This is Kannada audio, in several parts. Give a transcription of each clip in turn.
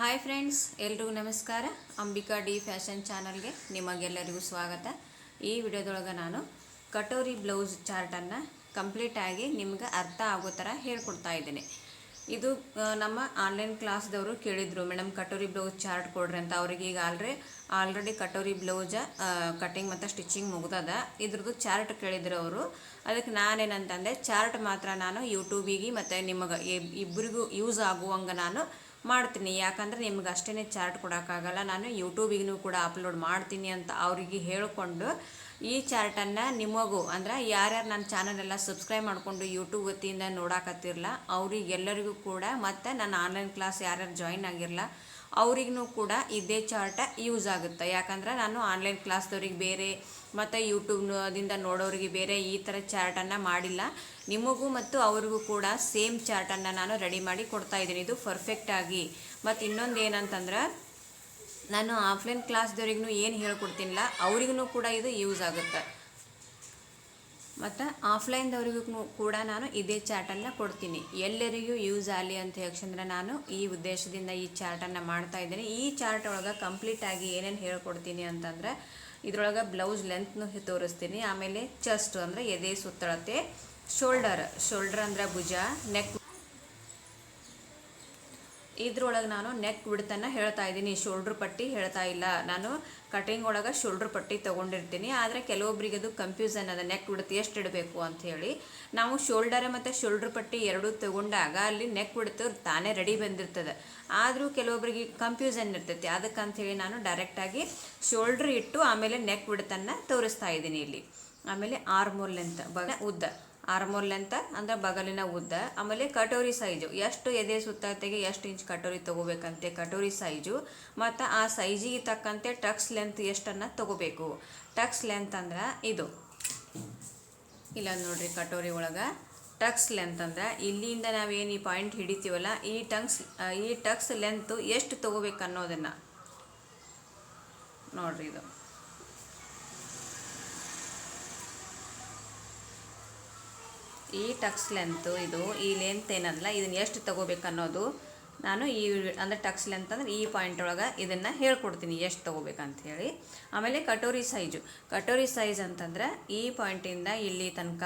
ಹಾಯ್ ಫ್ರೆಂಡ್ಸ್ ಎಲ್ರಿಗೂ ನಮಸ್ಕಾರ. ಅಂಬಿಕಾ ಡಿ ಫ್ಯಾಷನ್ ಚಾನಲ್ಗೆ ನಿಮಗೆಲ್ಲರಿಗೂ ಸ್ವಾಗತ. ಈ ವಿಡಿಯೋದೊಳಗೆ ನಾನು ಕಟೋರಿ ಬ್ಲೌಸ್ ಚಾರ್ಟನ್ನು ಕಂಪ್ಲೀಟಾಗಿ ನಿಮ್ಗೆ ಅರ್ಥ ಆಗೋ ಥರ ಹೇಳ್ಕೊಡ್ತಾ ಇದ್ದೀನಿ. ಇದು ನಮ್ಮ ಆನ್ಲೈನ್ ಕ್ಲಾಸ್ದವರು ಕೇಳಿದರು ಮೇಡಮ್ ಕಟೋರಿ ಬ್ಲೌಸ್ ಚಾರ್ಟ್ ಕೊಡ್ರಿ ಅಂತ. ಅವ್ರಿಗೆ ಈಗ ಆಲ್ರೆ, ಆಲ್ರೆಡಿ ಕಟೋರಿ ಬ್ಲೌಸ ಕಟಿಂಗ್ ಮತ್ತು ಸ್ಟಿಚಿಂಗ್ ಮುಗ್ದದ. ಇದ್ರದ್ದು ಚಾರ್ಟ್ ಕೇಳಿದ್ರು ಅವರು. ಅದಕ್ಕೆ ನಾನೇನಂತಂದೆ ಚಾರ್ಟ್ ಮಾತ್ರ ನಾನು ಯೂಟ್ಯೂಬಿಗೆ ಮತ್ತು ನಿಮಗೆ ಇಬ್ಬರಿಗೂ ಯೂಸ್ ಆಗುವಂಗೆ ನಾನು ಮಾಡ್ತೀನಿ. ಯಾಕಂದ್ರೆ ನಿಮ್ಗೆ ಅಷ್ಟೇ ಚಾರ್ಟ್ ಕೊಡೋಕ್ಕಾಗಲ್ಲ. ನಾನು ಯೂಟ್ಯೂಬಿಗೂ ಕೂಡ ಅಪ್ಲೋಡ್ ಮಾಡ್ತೀನಿ ಅಂತ ಅವರಿಗೆ ಹೇಳಿಕೊಂಡು ಈ ಚಾರ್ಟನ್ನು ನಿಮಗೂ, ಅಂದ್ರೆ ಯಾರ್ಯಾರು ನನ್ನ ಚಾನಲ್ ಎಲ್ಲ ಸಬ್ಸ್ಕ್ರೈಬ್ ಮಾಡಿಕೊಂಡು ಯೂಟ್ಯೂಬ್ ವತಿಯಿಂದ ನೋಡಾಕತ್ತಿರಲ್ಲ ಅವರಿಗೆಲ್ಲರಿಗೂ ಕೂಡ, ಮತ್ತು ನನ್ನ ಆನ್ಲೈನ್ ಕ್ಲಾಸ್ ಯಾರ್ಯಾರು ಜಾಯಿನ್ ಆಗಿರಲ್ಲ ಅವ್ರಿಗೂ ಕೂಡ ಇದೇ ಚಾರ್ಟ ಯೂಸ್ ಆಗುತ್ತೆ. ಯಾಕಂದ್ರೆ ನಾನು ಆನ್ಲೈನ್ ಕ್ಲಾಸ್ದವ್ರಿಗೆ ಬೇರೆ, ಮತ್ತು ಯೂಟ್ಯೂಬ್ದಿಂದ ನೋಡೋರಿಗೆ ಬೇರೆ ಈ ಥರ ಚಾರ್ಟನ್ನು ಮಾಡಿಲ್ಲ. ನಿಮಗೂ ಮತ್ತು ಅವ್ರಿಗೂ ಕೂಡ ಸೇಮ್ ಚಾರ್ಟನ್ನು ನಾನು ರೆಡಿ ಮಾಡಿ ಕೊಡ್ತಾ ಇದ್ದೀನಿ. ಇದು ಪರ್ಫೆಕ್ಟಾಗಿ ಮತ್ತು ಇನ್ನೊಂದು ಏನಂತಂದ್ರೆ ನಾನು ಆಫ್ಲೈನ್ ಕ್ಲಾಸ್ದವ್ರಿಗೂ ಏನು ಹೇಳ್ಕೊಡ್ತೀನಿಲ್ಲ, ಅವ್ರಿಗೂ ಕೂಡ ಇದು ಯೂಸ್ ಆಗುತ್ತೆ. ಮತ್ತು ಆಫ್ಲೈನ್ದವ್ರಿಗೂ ಕೂಡ ನಾನು ಇದೇ ಚಾರ್ಟನ್ನು ಕೊಡ್ತೀನಿ. ಎಲ್ಲರಿಗೂ ಯೂಸ್ ಆಗಲಿ ಅಂತ ಹೇಳಂದ್ರೆ ನಾನು ಈ ಉದ್ದೇಶದಿಂದ ಈ ಚಾರ್ಟನ್ನು ಮಾಡ್ತಾ ಇದ್ದೀನಿ. ಈ ಚಾರ್ಟ್ ಒಳಗೆ ಕಂಪ್ಲೀಟಾಗಿ ಏನೇನು ಹೇಳ್ಕೊಡ್ತೀನಿ ಅಂತಂದ್ರೆ, ಇದ್ರೊಳಗೆ ಬ್ಲೌಸ್ ಲೆಂತ್ನು ತೋರಿಸ್ತೀನಿ. ಆಮೇಲೆ ಚೆಸ್ಟ್ ಅಂದರೆ ಎದೆ ಸುತ್ತಳತೆ ಶೋಲ್ಡರ್ ಶೋಲ್ಡರ್ ಅಂದರೆ ಭುಜ ನೆಕ್ ಇದ್ರೊಳಗೆ ನಾನು ನೆಕ್ ಬಿಡ್ತನ್ನು ಹೇಳ್ತಾ ಇದ್ದೀನಿ ಶೋಲ್ಡ್ರ್ ಪಟ್ಟಿ ಹೇಳ್ತಾ ಇಲ್ಲ. ನಾನು ಕಟಿಂಗ್ ಒಳಗೆ ಶೋಲ್ಡ್ರ್ ಪಟ್ಟಿ ತೊಗೊಂಡಿರ್ತೀನಿ, ಆದರೆ ಕೆಲವೊಬ್ಬರಿಗೆ ಅದು ಕನ್ಫ್ಯೂಸನ್ ಅದ ನೆಕ್ ಬಿಡ್ತು ಎಷ್ಟು ಇಡಬೇಕು ಅಂಥೇಳಿ ನಾವು ಶೋಲ್ಡರ್ ಮತ್ತು ಶೋಲ್ಡ್ರ್ ಪಟ್ಟಿ ಎರಡೂ ತಗೊಂಡಾಗ ಅಲ್ಲಿ ನೆಕ್ ಬಿಡ್ತು ತಾನೇ ರೆಡಿ ಬಂದಿರ್ತದೆ. ಆದರೂ ಕೆಲವೊಬ್ಬರಿಗೆ ಕನ್ಫ್ಯೂಸನ್ ಇರ್ತೈತಿ ಅದಕ್ಕಂಥೇಳಿ ನಾನು ಡೈರೆಕ್ಟಾಗಿ ಶೋಲ್ಡ್ರ್ ಇಟ್ಟು ಆಮೇಲೆ ನೆಕ್ ಬಿಡ್ತನ್ನು ತೋರಿಸ್ತಾ ಇದ್ದೀನಿ ಇಲ್ಲಿ. ಆಮೇಲೆ ಆರ್ಮೋಲ್ ಅಂತ ಬಗ್ಗೆ ಉದ್ದ. ಆರ್ಮೋಲ್ ಲೆಂತ್ ಅಂದ್ರೆ ಬಗಲಿನ ಉದ್ದ. ಆಮೇಲೆ ಕಟೋರಿ ಸೈಜು. ಎಷ್ಟು ಎದೆ ಸುತ್ತತೆಗೆ ಎಷ್ಟು ಇಂಚ್ ಕಟೋರಿ ತೊಗೋಬೇಕಂತೆ? ಕಟೋರಿ ಸೈಜು. ಮತ್ತು ಆ ಸೈಜಿಗೆ ತಕ್ಕಂತೆ ಟಕ್ಸ್ ಲೆಂತ್ ಎಷ್ಟನ್ನು ತೊಗೋಬೇಕು? ಟಕ್ಸ್ ಲೆಂತ್ ಅಂದ್ರೆ ಇದು. ಇಲ್ಲ ನೋಡ್ರಿ ಕಟೋರಿ ಒಳಗೆ. ಟಕ್ಸ್ ಲೆಂತ್ ಅಂದ್ರೆ ಇಲ್ಲಿಂದ ನಾವೇನು ಈ ಪಾಯಿಂಟ್ ಹಿಡಿತೀವಲ್ಲ, ಈ ಟಂಗ್ಸ್ ಈ ಟಕ್ಸ್ ಲೆಂತ್ ಎಷ್ಟು ತೊಗೋಬೇಕು ಅನ್ನೋದನ್ನು ನೋಡ್ರಿ ಇದು. ಈ ಟಕ್ಸ್ ಲೆಂತು ಇದು, ಈ ಲೆಂತ್ ಏನಲ್ಲ, ಇದನ್ನ ಎಷ್ಟು ತಗೋಬೇಕು ಅನ್ನೋದು ನಾನು ಈ, ಅಂದರೆ ಟಕ್ಸ್ ಲೆಂತ್ ಅಂದ್ರೆ ಈ ಪಾಯಿಂಟ್ ಒಳಗೆ ಇದನ್ನು ಹೇಳ್ಕೊಡ್ತೀನಿ, ಎಷ್ಟು ತೊಗೋಬೇಕಂತ ಹೇಳಿ. ಆಮೇಲೆ ಕಟೋರಿ ಸೈಜು ಕಟೋರಿ ಸೈಜ್ ಅಂತಂದ್ರೆ ಈ ಪಾಯಿಂಟಿಂದ ಇಲ್ಲಿ ತನಕ,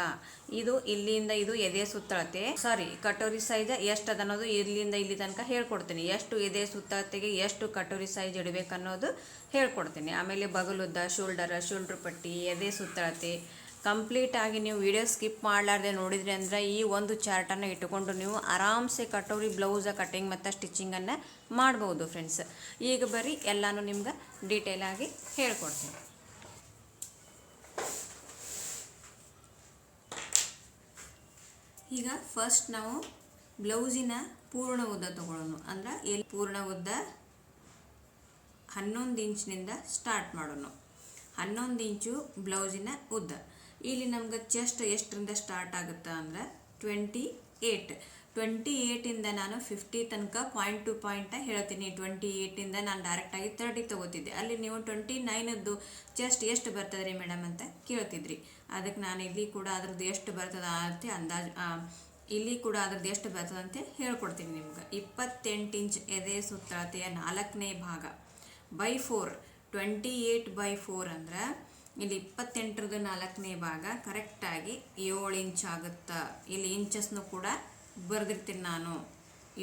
ಇದು ಇಲ್ಲಿಂದ ಇದು ಎದೆ ಸುತ್ತಳತೆ ಸಾರಿ ಕಟೋರಿ ಸೈಜ್ ಎಷ್ಟು ಅದ ಅನ್ನೋದು ಇಲ್ಲಿಂದ ಇಲ್ಲಿ ತನಕ ಹೇಳ್ಕೊಡ್ತೀನಿ, ಎಷ್ಟು ಎದೆ ಸುತ್ತಳತೆಗೆ ಎಷ್ಟು ಕಟೋರಿ ಸೈಜ್ ಇಡಬೇಕು ಅನ್ನೋದು ಹೇಳ್ಕೊಡ್ತೀನಿ. ಆಮೇಲೆ ಬಗಲುದ್ದ, ಶೋಲ್ಡರ್ ಶೋಲ್ಡ್ರ್ ಪಟ್ಟಿ, ಎದೆ ಸುತ್ತಳತೆ ಕಂಪ್ಲೀಟಾಗಿ ನೀವು ವಿಡಿಯೋ ಸ್ಕಿಪ್ ಮಾಡಲಾರ್ದೆ ನೋಡಿದ್ರಿ ಅಂದರೆ ಈ ಒಂದು ಚಾರ್ಟನ್ನು ಇಟ್ಟುಕೊಂಡು ನೀವು ಆರಾಮ್ಸೆ ಕಟೋರಿ ಬ್ಲೌಸ ಕಟ್ಟಿಂಗ್ ಮತ್ತು ಸ್ಟಿಚಿಂಗನ್ನು ಮಾಡ್ಬೋದು ಫ್ರೆಂಡ್ಸ್ ಈಗ ಬರೀ ಎಲ್ಲಾನು ನಿಮ್ಗೆ ಡೀಟೇಲಾಗಿ ಹೇಳ್ಕೊಡ್ತೀನಿ. ಈಗ ಫಸ್ಟ್ ನಾವು ಬ್ಲೌಸಿನ ಪೂರ್ಣ ಉದ್ದ ತಗೊಳ್ಳೋಣ ಅಂದ್ರೆ ಎಲ್ಲಿ ಪೂರ್ಣ ಉದ್ದ ಹನ್ನೊಂದು ಇಂಚಿನಿಂದ ಸ್ಟಾರ್ಟ್ ಮಾಡೋಣ ಹನ್ನೊಂದು ಇಂಚು ಬ್ಲೌಸಿನ ಉದ್ದ. ಇಲ್ಲಿ ನಮ್ಗೆ ಚೆಸ್ಟ್ ಎಷ್ಟರಿಂದ ಸ್ಟಾರ್ಟ್ ಆಗುತ್ತೆ ಅಂದ್ರೆ ಟ್ವೆಂಟಿ ಏಯ್ಟ್ ಟ್ವೆಂಟಿ ಏಯ್ಟಿಂದ ನಾನು ಫಿಫ್ಟಿ ತನಕ ಪಾಯಿಂಟ್ ಟು ಪಾಯಿಂಟ ಹೇಳ್ತೀನಿ. ಟ್ವೆಂಟಿ ಏಯ್ಟಿಂದ ನಾನು ಡೈರೆಕ್ಟಾಗಿ ತರ್ಟಿ ತೊಗೋತಿದ್ದೆ. ಅಲ್ಲಿ ನೀವು ಟ್ವೆಂಟಿ ನೈನದ್ದು ಚೆಸ್ಟ್ ಎಷ್ಟು ಬರ್ತದೆ ರೀ ಮೇಡಮ್ ಅಂತ ಕೇಳ್ತಿದ್ರಿ. ಅದಕ್ಕೆ ನಾನು ಇಲ್ಲಿ ಕೂಡ ಅದ್ರದ್ದು ಎಷ್ಟು ಬರ್ತದ ಅಂತ ಅಂದಾಜು ಇಲ್ಲಿ ಕೂಡ ಅದ್ರದ್ದು ಎಷ್ಟು ಬರ್ತದೆ ಅಂತ ಹೇಳ್ಕೊಡ್ತೀನಿ ನಿಮ್ಗೆ. ಇಪ್ಪತ್ತೆಂಟು ಇಂಚ್ ಎದೆ ಸುತ್ತಳತೆಯ ನಾಲ್ಕನೇ ಭಾಗ. By four twenty eight by four ಅಂದ್ರೆ ಇಲ್ಲಿ ಇಪ್ಪತ್ತೆಂಟರದ್ದು ನಾಲ್ಕನೇ ಭಾಗ ಕರೆಕ್ಟಾಗಿ ಏಳು ಇಂಚ್ ಆಗುತ್ತಾ? ಇಲ್ಲಿ ಇಂಚಸ್ನು ಕೂಡ ಬರೆದಿರ್ತೀನಿ ನಾನು.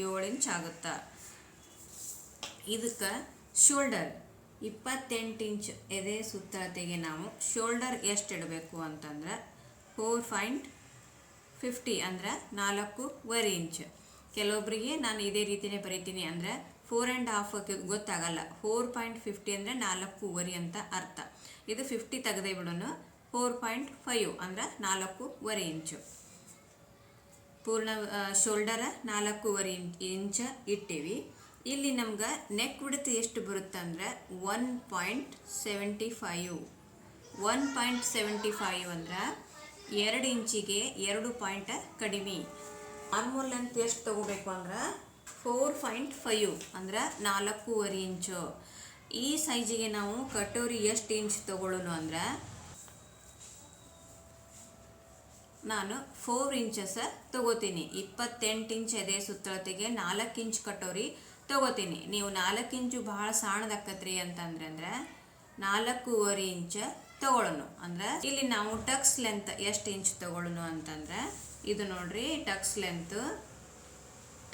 ಏಳು ಇಂಚ್ ಆಗುತ್ತಾ? ಇದಕ್ಕೆ ಶೋಲ್ಡರ್ ಇಪ್ಪತ್ತೆಂಟು ಇಂಚ್ ಎದೆ ಸುತ್ತಳತೆಗೆ ನಾವು ಶೋಲ್ಡರ್ ಎಷ್ಟು ಇಡಬೇಕು ಅಂತಂದ್ರೆ ಫೋರ್ ಪಾಯಿಂಟ್ ಫಿಫ್ಟಿ ಅಂದ್ರೆ ನಾಲ್ಕೂವರೆ ಇಂಚ್ ಕೆಲವೊಬ್ಬರಿಗೆ ನಾನು ಇದೇ ರೀತಿನೇ ಬರೀತೀನಿ ಅಂದರೆ ಫೋರ್ ಆ್ಯಂಡ್ ಹಾಫ್ ಗೊತ್ತಾಗಲ್ಲ. ಫೋರ್ ಪಾಯಿಂಟ್ ಫಿಫ್ಟಿ ಅಂದರೆ ನಾಲ್ಕೂವರೆ ಅಂತ ಅರ್ಥ. ಇದು ಫಿಫ್ಟಿ ತೆಗೆದೇ ಬಿಡೋಣ ಫೋರ್ ಪಾಯಿಂಟ್ ಫೈವ್ ಅಂದ್ರೆ ನಾಲ್ಕೂವರೆ ಇಂಚು. ಪೂರ್ಣ ಶೋಲ್ಡರ ನಾಲ್ಕೂವರೆ ಇಂಚ್ ಇಟ್ಟೀವಿ. ಇಲ್ಲಿ ನಮ್ಗೆ ನೆಕ್ ಬಿಡುತ್ತೆ ಎಷ್ಟು ಬರುತ್ತೆ ಅಂದರೆ one point seventy five one point seventy five ಅಂದ್ರೆ ಎರಡು ಇಂಚಿಗೆ ಎರಡು ಪಾಯಿಂಟ್ ಕಡಿಮೆ. ಆರ್ಮೋಲ್ ಲೆಂತ್ ಎಷ್ಟು ತಗೋಬೇಕು ಅಂದ್ರೆ ಫೋರ್ ಪಾಯಿಂಟ್ ಫೈವ್ ಅಂದ್ರೆ ನಾಲ್ಕೂವರೆ ಇಂಚು. ಈ ಸೈಜಿಗೆ ನಾವು ಕಟೋರಿ ಎಷ್ಟು ಇಂಚ್ ತಗೊಳ್ಳೋಣ ಅಂದ್ರೆ ನಾನು ಫೋರ್ ಇಂಚಸ್ ತಗೋತೀನಿ. ಇಪ್ಪತ್ತೆಂಟು ಇಂಚ್ ಎದೆ ಸುತ್ತಳತೆಗೆ ನಾಲ್ಕು ಇಂಚ್ ಕಟೋರಿ ತಗೋತೀನಿ. ನೀವು ನಾಲ್ಕು ಇಂಚು ಭಾಳ ಸಣ್ಣದಾಕತ್ರಿ ಅಂತಂದ್ರೆ ಅಂದ್ರೆ ನಾಲ್ಕೂವರೆ ಇಂಚ ತಗೊಳ್ಳೋಣ ಅಂದ್ರೆ ಇಲ್ಲಿ ನಾವು ಟಕ್ಸ್ ಲೆಂತ್ ಎಷ್ಟು ಇಂಚ್ ತಗೊಳ್ಳೋಣ ಅಂತಂದ್ರೆ ಇದು ನೋಡ್ರಿ ಟಕ್ಸ್ ಲೆಂತ್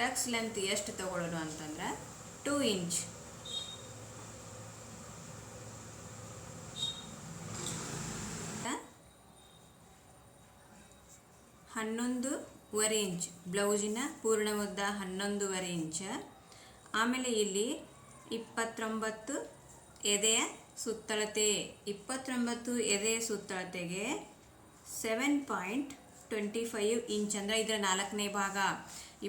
ಟಕ್ಸ್ ಲೆಂತ್ ಎಷ್ಟು ತಗೊಳ್ಳೋಣ ಅಂತಂದ್ರೆ ಟೂ ಇಂಚ್. ಹನ್ನೊಂದುವರೆ ಇಂಚ್. ಬ್ಲೌಸಿನ ಪೂರ್ಣ ಉದ್ದ ಹನ್ನೊಂದುವರೆ ಇಂಚ. ಆಮೇಲೆ ಇಲ್ಲಿ ಇಪ್ಪತ್ತೊಂಬತ್ತು ಎದೆಯ ಸುತ್ತಳತೆ, ಇಪ್ಪತ್ತೊಂಬತ್ತು ಎದೆಯ ಸುತ್ತಳತೆಗೆ seven point twenty five inch ಅಂದರೆ ಇದರ ನಾಲ್ಕನೇ ಭಾಗ.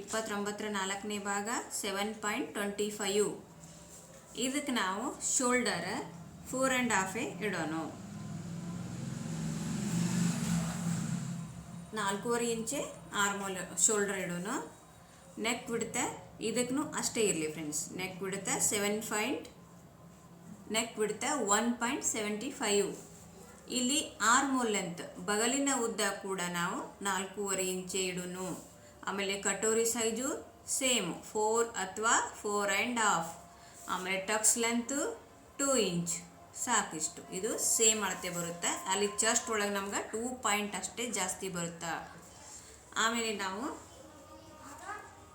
ಇಪ್ಪತ್ತೊಂಬತ್ತರ ನಾಲ್ಕನೇ ಭಾಗ ಸೆವೆನ್ ಪಾಯಿಂಟ್ ಟ್ವೆಂಟಿ ಫೈವ್ ಇದಕ್ಕೆ ನಾವು ಶೋಲ್ಡರ್ ಫೋರ್ ಆ್ಯಂಡ್ ಹಾಫೇ ಇಡೋನು ನಾಲ್ಕೂವರೆ ಇಂಚೆ ಆರ್ಮೋಲ್ ಶೋಲ್ಡರ್ ಇಡೋನು ನೆಕ್ ಬಿಡುತ್ತೆ ಇದಕ್ಕೂ ಅಷ್ಟೇ ಇರಲಿ ಫ್ರೆಂಡ್ಸ್ ನೆಕ್ ಬಿಡುತ್ತೆ ಸೆವೆನ್ ಪಾಯಿಂಟ್ ನೆಕ್ ಬಿಡುತ್ತೆ ಒನ್ ಪಾಯಿಂಟ್ ಸೆವೆಂಟಿ ಫೈವ್ ಇಲ್ಲಿ ಆರ್ಮೋಲ್ ಲೆಂತ್ ಬಗಲಿನ ಉದ್ದ ಕೂಡ ನಾವು ನಾಲ್ಕೂವರೆ ಇಂಚೆ ಇಡೋನು. ಆಮೇಲೆ ಕಟೋರಿ ಸೈಜು ಸೇಮ್ ಫೋರ್ ಅಥವಾ ಫೋರ್ ಆ್ಯಂಡ್ ಹಾಫ್ ಆಮೇಲೆ ಟಕ್ಸ್ ಲೆಂತು ಟೂ ಇಂಚ್ ಸಾಕಿಷ್ಟು. ಇದು ಸೇಮ್ ಅಳತೆ ಬರುತ್ತೆ. ಅಲ್ಲಿ ಚಸ್ಟ್ ಒಳಗೆ ನಮ್ಗೆ ಟೂ ಪಾಯಿಂಟ್ ಅಷ್ಟೇ ಜಾಸ್ತಿ ಬರುತ್ತಾ? ಆಮೇಲೆ ನಾವು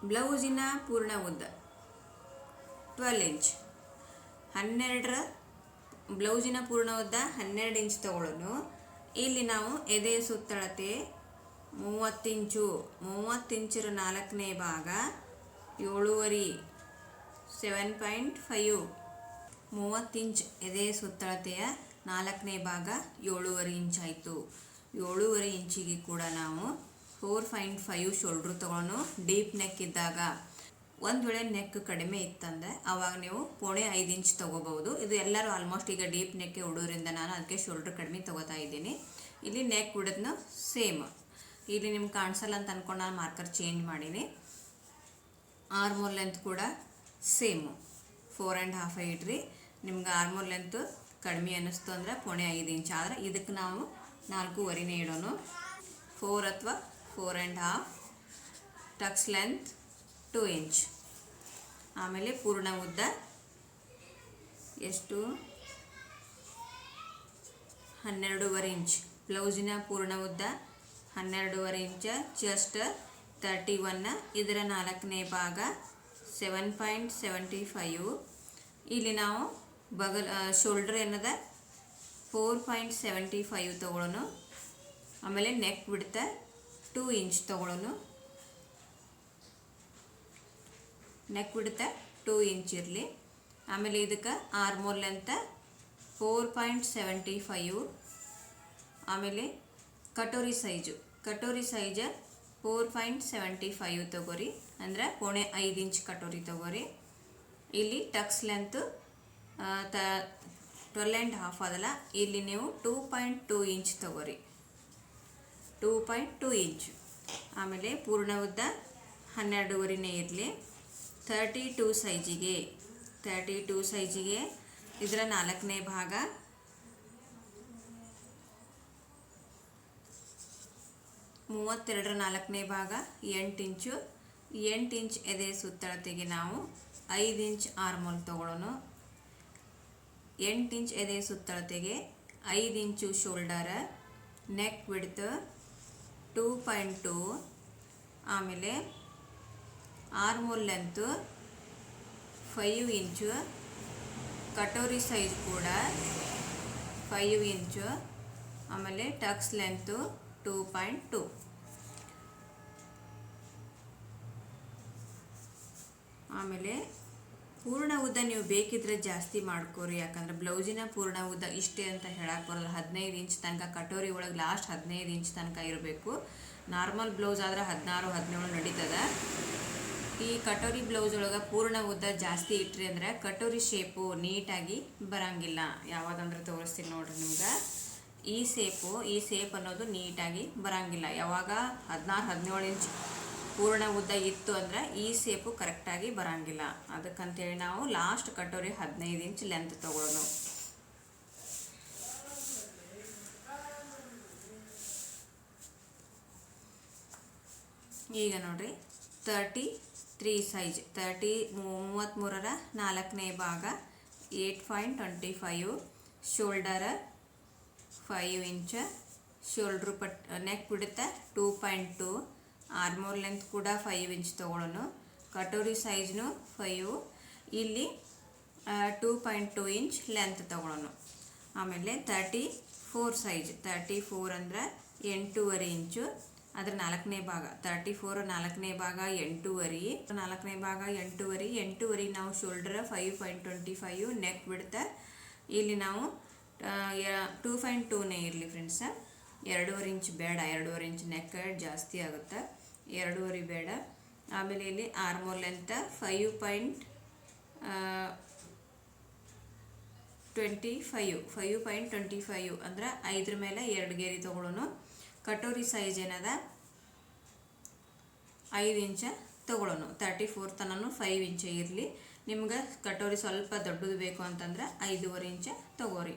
ಬ್ಲೌಸಿನ ಪೂರ್ಣ ಉದ್ದ. ಟ್ವೆಲ್ ಇಂಚ್ ಹನ್ನೆರಡರ ಬ್ಲೌಸಿನ ಪೂರ್ಣ ಉದ್ದ ಹನ್ನೆರಡು ಇಂಚ್ ತಗೊಳ್ಳೋನು ಇಲ್ಲಿ ನಾವು ಎದೆ ಸುತ್ತಳತೆ ಮೂವತ್ತಿಂಚು ಮೂವತ್ತಿಂಚರ ನಾಲ್ಕನೇ ಭಾಗ ಏಳುವರಿ ಸೆವೆನ್ ಪಾಯಿಂಟ್ ಫೈವ್ ಮೂವತ್ತು ಇಂಚ್ ಎದೆ ಸುತ್ತಳತೆಯ ನಾಲ್ಕನೇ ಭಾಗ ಏಳೂವರೆ ಇಂಚ್ ಆಯಿತು. ಏಳೂವರೆ ಇಂಚಿಗೆ ಕೂಡ ನಾವು ಫೋರ್ ಪಾಯಿಂಟ್ ಫೈವ್ ಶೋಲ್ಡ್ರ್ ತೊಗೊಳೋನು ಡೀಪ್ ನೆಕ್ ಇದ್ದಾಗ ಒಂದು ವೇಳೆ ನೆಕ್ ಕಡಿಮೆ ಇತ್ತಂದರೆ ಆವಾಗ ನೀವು ಪೋಣೆ ಐದು ಇಂಚ್ ತೊಗೋಬಹುದು. ಇದು ಎಲ್ಲರೂ ಆಲ್ಮೋಸ್ಟ್ ಈಗ ಡೀಪ್ ನೆಕ್ಕೆ ಉಡೋದ್ರಿಂದ ನಾನು ಅದಕ್ಕೆ ಶೋಲ್ಡ್ರ್ ಕಡಿಮೆ ತೊಗೋತಾ ಇದ್ದೀನಿ. ಇಲ್ಲಿ ನೆಕ್ ಉಡೋದನ್ನ ಸೇಮ್ ಇಲ್ಲಿ ನಿಮ್ಗೆ ಕಾಣಿಸಲ್ಲ ಅಂತ ಅಂದ್ಕೊಂಡು ನಾನು ಮಾರ್ಕರ್ ಚೇಂಜ್ ಮಾಡೀನಿ. ಆರ್ಮೋಲ್ ಲೆಂತ್ ಕೂಡ ಸೇಮು ಫೋರ್ ಆ್ಯಂಡ್ ಹಾಫ್ ಇಡ್ರಿ ನಿಮ್ಗೆ ಆರ್ಮೋರ್ ಲೆಂತ್ ಕಡಿಮೆ ಅನ್ನಿಸ್ತು ಅಂದರೆ ಪೋಣೆ ಐದು ಇಂಚ್ ಆದರೆ ಇದಕ್ಕೆ ನಾವು ನಾಲ್ಕೂವರೆನೇ ಇಡೋನು. ಫೋರ್ ಅಥವಾ four and half tucks length two inch ಆಮೇಲೆ ಪೂರ್ಣ ಉದ್ದ ಎಷ್ಟು? ಹನ್ನೆರಡೂವರೆ ಇಂಚ್ ಬ್ಲೌಸಿನ ಪೂರ್ಣ ಉದ್ದ ಹನ್ನೆರಡೂವರೆ ಇಂಚ ಚೆಸ್ಟ್ ತರ್ಟಿ ಒನ್ನ ಇದರ ನಾಲ್ಕನೇ ಭಾಗ ಸೆವೆನ್ ಪಾಯಿಂಟ್ ಸೆವೆಂಟಿ ಫೈವ್ ಇಲ್ಲಿ ನಾವು ಬಗಲ್ ಶೋಲ್ಡ್ರ್ ಏನದ ಫೋರ್ ಪಾಯಿಂಟ್ ಸೆವೆಂಟಿ ಫೈವ್ ತೊಗೊಳ್ಳೋನು ಆಮೇಲೆ ನೆಕ್ ಬಿಡ್ತಾ ಟೂ ಇಂಚ್ ತೊಗೊಳ್ಳೋನು ನೆಕ್ ಬಿಡ್ತ ಟೂ ಇಂಚ್ ಇರಲಿ. ಆಮೇಲೆ ಇದಕ್ಕೆ ಆರ್ಮೋಲ್ ಅಂತ ಫೋರ್ ಪಾಯಿಂಟ್ ಸೆವೆಂಟಿ ಫೈವ್ ಆಮೇಲೆ katori size katori size four point seventy five ತಗೋರಿ. ಅಂದರೆ ಪೋಣೆ ಐದು ಇಂಚ್ ಕಟೋರಿ ತೊಗೋರಿ. ಇಲ್ಲಿ ಟಕ್ಸ್ ಲೆಂತ್ ತ ಟ್ವೆಲ್ ಆ್ಯಂಡ್ ಹಾಫ್ ಅದಲ್ಲ. ಇಲ್ಲಿ ನೀವು ಟೂ ಪಾಯಿಂಟ್ ಟೂ ಇಂಚ್ ತಗೋರಿ. ಟೂ ಪಾಯಿಂಟ್ ಟೂ ಇಂಚ್ ಆಮೇಲೆ ಪೂರ್ಣ ಉದ್ದ ಹನ್ನೆರಡೂವರೆನೇ ಇರಲಿ. ತರ್ಟಿ ಟೂ ಸೈಜಿಗೆ ತರ್ಟಿ ಟೂ ಸೈಜಿಗೆ ಇದರ ನಾಲ್ಕನೇ ಭಾಗ. ಮೂವತ್ತೆರಡರ ನಾಲ್ಕನೇ ಭಾಗ, ಎಂಟು ಇಂಚು ಎಂಟು ಇಂಚ್ ಎದೆ ಸುತ್ತಳತೆಗೆ ನಾವು ಐದು ಇಂಚ್ ಆರ್ಮೋಲ್ ತಗೊಳ್ಳೋನು. ಎಂಟು ಇಂಚ್ ಎದೆ ಸುತ್ತಳತೆಗೆ ಐದು ಇಂಚು ಶೋಲ್ಡರ ನೆಕ್ ಬಿಡ್ತು ಟೂ ಪಾಯಿಂಟ್ ಟೂ ಆಮೇಲೆ armhole length five inch, katori size ಕೂಡ ಫೈವ್ ಇಂಚು, ಆಮೇಲೆ tucks length two point two ಆಮೇಲೆ ಪೂರ್ಣ ಉದ್ದ ನೀವು ಬೇಕಿದ್ರೆ ಜಾಸ್ತಿ ಮಾಡ್ಕೋರಿ. ಯಾಕಂದ್ರೆ ಬ್ಲೌಸಿನ ಪೂರ್ಣ ಉದ್ದ ಇಷ್ಟೇ ಅಂತ ಹೇಳಕ್ಕೆ ಬರೋಲ್ಲ. ಹದಿನೈದು ಇಂಚ್ ತನಕ ಕಟೋರಿ ಒಳಗೆ ಲಾಸ್ಟ್ ಹದಿನೈದು ಇಂಚ್ ತನಕ ಇರಬೇಕು. ನಾರ್ಮಲ್ ಬ್ಲೌಸ್ ಆದ್ರೆ ಹದಿನಾರು, ಹದಿನೇಳು ನಡೀತದೆ. ಈ ಕಟೋರಿ ಬ್ಲೌಸ್ ಒಳಗೆ ಪೂರ್ಣ ಉದ್ದ ಜಾಸ್ತಿ ಇಟ್ರಿ ಅಂದ್ರೆ ಕಟೋರಿ ಶೇಪು ನೀಟಾಗಿ ಬರಂಗಿಲ್ಲ. ಯಾವಾಗಂದ್ರೆ ತೋರಿಸ್ತೀನಿ ನೋಡ್ರಿ ನಿಮ್ಗೆ. ಈ ಸೇಪು ಈ ಸೇಪ್ ಅನ್ನೋದು ನೀಟಾಗಿ ಬರಂಗಿಲ್ಲ. ಯಾವಾಗ? ಹದಿನಾರು, ಹದಿನೇಳು ಇಂಚ್ ಪೂರ್ಣ ಉದ್ದ ಇತ್ತು ಅಂದ್ರೆ ಈ ಸೇಪು ಕರೆಕ್ಟಾಗಿ ಬರಂಗಿಲ್ಲ. ಅದಕ್ಕಂತೇಳಿ ನಾವು ಲಾಸ್ಟ್ ಕಟೋರಿ ಹದಿನೈದು ಇಂಚ್ ಲೆಂತ್ ತಗೊಳ್ಳೋಣ ಈಗ ನೋಡ್ರಿ ತರ್ಟಿ ತ್ರೀ ಸೈಜ್ ತರ್ಟಿ ಮೂವತ್ತ್ಮೂರರ ನಾಲ್ಕನೇ ಭಾಗ eight point twenty five shoulder five inch shoulder ಪಟ್ ನೆಕ್ ಬಿಡುತ್ತೆ two point two armhole length ಕೂಡ ಫೈವ್ ಇಂಚ್ ತೊಗೊಳ್ಳೋನು. ಕಟೋರಿ ಸೈಜ್ನು ಫೈವ್ ಇಲ್ಲಿ two point two inch length ತೊಗೊಳ್ಳೋನು. ಆಮೇಲೆ thirty four size thirty four ಅಂದರೆ ಎಂಟೂವರೆ ಇಂಚು ಅದರ ನಾಲ್ಕನೇ ಭಾಗ. ತರ್ಟಿ ಫೋರ್ ನಾಲ್ಕನೇ ಭಾಗ ಎಂಟೂವರೆ. ನಾಲ್ಕನೇ ಭಾಗ ಎಂಟೂವರೆ. ಎಂಟೂವರೆ ನಾವು shoulder five point twenty five neck ಬಿಡುತ್ತೆ. ಇಲ್ಲಿ ನಾವು ಟೂ ಪಾಯಿಂಟ್ ಟೂನೇ ಇರಲಿ ಫ್ರೆಂಡ್ಸ ಎರಡೂವರೆ ಇಂಚ್ ಬೇಡ. ಎರಡೂವರೆ ಇಂಚ್ ನೆಕ್ ಜಾಸ್ತಿ ಆಗುತ್ತೆ. ಎರಡೂವರೆ ಬೇಡ. ಆಮೇಲೆ ಇಲ್ಲಿ armhole length five point twenty five five point twenty five ಅಂದ್ರೆ ಐದ್ರ ಮೇಲೆ ಎರಡು ಗೇರಿ ತೊಗೊಳೋನು ಕಟೋರಿ ಸೈಜ್ ಏನದ? ಐದು ಇಂಚ ತೊಗೊಳೋನು ತರ್ಟಿ ಫೋರ್ ತನೂ ಫೈವ್ ಇಂಚ ಇರಲಿ. ನಿಮ್ಗೆ ಕಟೋರಿ ಸ್ವಲ್ಪ ದೊಡ್ಡದು ಬೇಕು ಅಂತಂದ್ರೆ ಐದೂವರೆ ಇಂಚ ತಗೋರಿ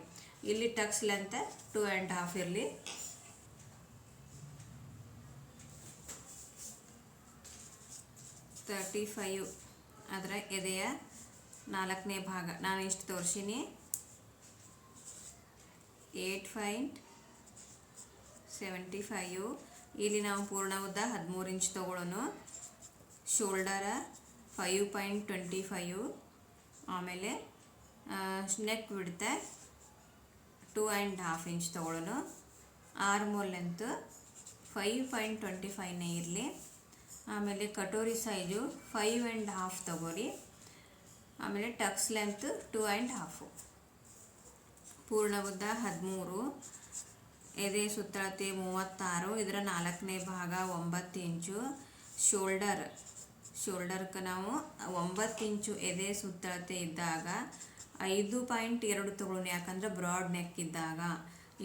ಇಲ್ಲಿ tucks length two and half ಇರಲಿ. ತರ್ಟಿ ಫೈವ್ ಅದರ ಎದೆಯ ನಾಲ್ಕನೇ ಭಾಗ. ನಾನು ಇಷ್ಟು ತೋರಿಸೀನಿ? ಏಟ್ ಫೈಂಟ್ ಸೆವೆಂಟಿ ಫೈವ್ ಇಲ್ಲಿ ನಾವು ಪೂರ್ಣ ಉದ್ದ ಹದಿಮೂರು inch ತೊಗೊಳ್ಳೋನು. Shoulder five point twenty five ಆಮೇಲೆ ನೆಕ್ ಬಿಡುತ್ತೆ two and half inch ತೊಗೊಳ್ಳೋನು. Armhole length five point twenty ಫೈವ್ನೇ ಇರಲಿ. ಆಮೇಲೆ katori size five and half ತಗೋರಿ. ಆಮೇಲೆ tucks length two and half ಪೂರ್ಣ ಉದ್ದ ಹದಿಮೂರು. ಎದೆ ಸುತ್ತಳತೆ ಮೂವತ್ತಾರು. ಇದರ ನಾಲ್ಕನೇ ಭಾಗ ಒಂಬತ್ತು ಇಂಚು. ಶೋಲ್ಡರ್ ಶೋಲ್ಡರ್ಗೆ ನಾವು ಒಂಬತ್ತು ಇಂಚು ಎದೆ ಸುತ್ತಳತೆ ಇದ್ದಾಗ ಐದು ಪಾಯಿಂಟ್ ಎರಡು ತೊಗೊಳೋಣ ಯಾಕಂದ್ರೆ ಬ್ರಾಡ್ ನೆಕ್ ಇದ್ದಾಗ.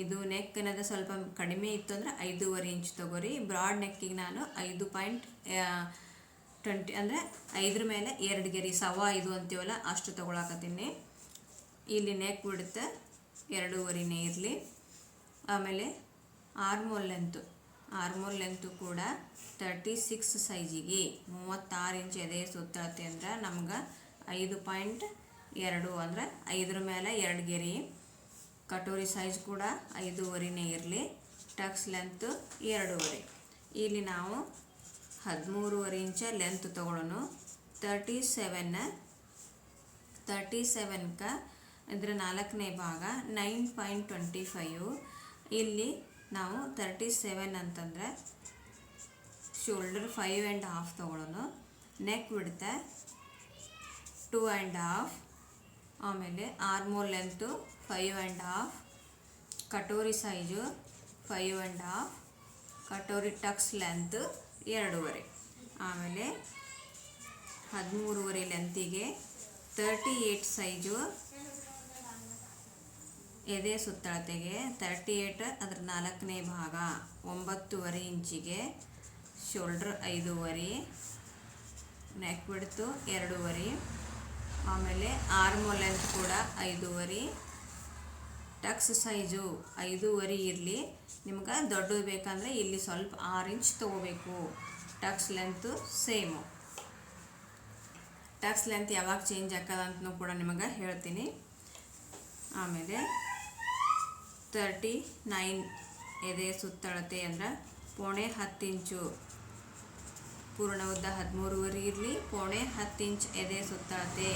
ಇದು ನೆಕ್ ಅನ್ನೋದು ಸ್ವಲ್ಪ ಕಡಿಮೆ ಇತ್ತು ಅಂದರೆ ಐದೂವರೆ ಇಂಚ್ ತಗೋರಿ. ಬ್ರಾಡ್ ನೆಕ್ಕಿಗೆ ನಾನು ಐದು ಪಾಯಿಂಟ್ ಟ್ವೆಂಟಿ ಅಂದರೆ ಐದ್ರ ಮೇಲೆ ಎರಡು ಗೆರಿ ಸವಾ ಐದು ಅಂತೀವಲ್ಲ, ಅಷ್ಟು ತೊಗೊಳಕತ್ತೀನಿ. ಇಲ್ಲಿ ನೆಕ್ ಬಿಡುತ್ತೆ, ಎರಡೂವರೆನೇ ಇರಲಿ. ಆಮೇಲೆ ಆರ್ಮೋಲ್ ಲೆಂತು ಆರ್ಮೋಲ್ ಲೆಂತು ಕೂಡ ತರ್ಟಿ ಸಿಕ್ಸ್ ಸೈಜಿಗೆ ಮೂವತ್ತಾರು ಇಂಚ್ ಎದೆ ಸುತ್ತಳತೆ ಅಂದ್ರೆ ನಮ್ಗೆ ಐದು ಪಾಯಿಂಟ್ ಎರಡು ಅಂದ್ರೆ ಐದರ ಮೇಲೆ ಎರಡು ಗೆರೆ. ಕಟೋರಿ ಸೈಜ್ ಕೂಡ ಐದೂವರೆನೇ ಇರಲಿ. ಟಕ್ಸ್ ಲೆಂತು ಎರಡೂವರೆ. ಇಲ್ಲಿ ನಾವು ಹದಿಮೂರುವರೆ ಇಂಚ ಲೆಂತ್ ತೊಗೊಳ್ಳೋಣ. ತರ್ಟಿ ಸೆವೆನ್ ತರ್ಟಿ ಸೆವೆನ್ಕ ಇದರ ನಾಲ್ಕನೇ ಭಾಗ ನೈನ್ ಪಾಯಿಂಟ್ ಟ್ವೆಂಟಿ ಫೈವ್ ಇಲ್ಲಿ ನಾವು ತರ್ಟಿ ಸೆವೆನ್ ಅಂತಂದರೆ ಶೋಲ್ಡರ್ ಫೈವ್ ಆ್ಯಂಡ್ ಹಾಫ್ ತೊಗೊಳ್ಳೋಣ. ನೆಕ್ ಬಿಡುತ್ತೆ ಟೂ ಆ್ಯಂಡ್ ಹಾಫ್ ಆಮೇಲೆ armhole length five and half katori size five and half katori tucks length ಎರಡೂವರೆ. ಆಮೇಲೆ ಹದಿಮೂರುವರೆ ಲೆಂತಿಗೆ ತರ್ಟಿ ಏಯ್ಟ್ ಸೈಜು ಎದೆ ಸುತ್ತಳತೆಗೆ ತರ್ಟಿ ಏಯ್ಟ್ ಅದರ ನಾಲ್ಕನೇ ಭಾಗ, ಒಂಬತ್ತುವರೆ ಇಂಚಿಗೆ ಶೋಲ್ಡ್ರ್ ಐದೂವರೆ ನೆಕ್ ಬಿಡ್ತು ಎರಡೂವರೆ, ಆಮೇಲೆ ಆರ್ಮೋ ಲೆಂತ್ ಕೂಡ ಐದೂವರೆ. ಟಕ್ಸ್ ಸೈಜು ಐದೂವರೆ ಇರಲಿ. ನಿಮ್ಗೆ ದೊಡ್ಡದು ಬೇಕಂದರೆ ಇಲ್ಲಿ ಸ್ವಲ್ಪ ಆರು ಇಂಚ್ ತೊಗೋಬೇಕು. Tucks length same. Tucks length ಯಾವಾಗ ಚೇಂಜ್ ಅಂತಲೂ ಕೂಡ ನಿಮಗೆ ಹೇಳ್ತೀನಿ. ಆಮೇಲೆ ತರ್ಟಿ ನೈನ್ ಎದೆ ಸುತ್ತಳತೆ ಅಂದ್ರೆ ಪೋಣೆ ಹತ್ತು ಇಂಚು. ಪೂರ್ಣ ಉದ್ದ ಹದಿಮೂರುವರೆ ಇರಲಿ, ಪೋಣೆ ಹತ್ತು ಇಂಚ್ ಎದೆ ಸುತ್ತಳತೆ.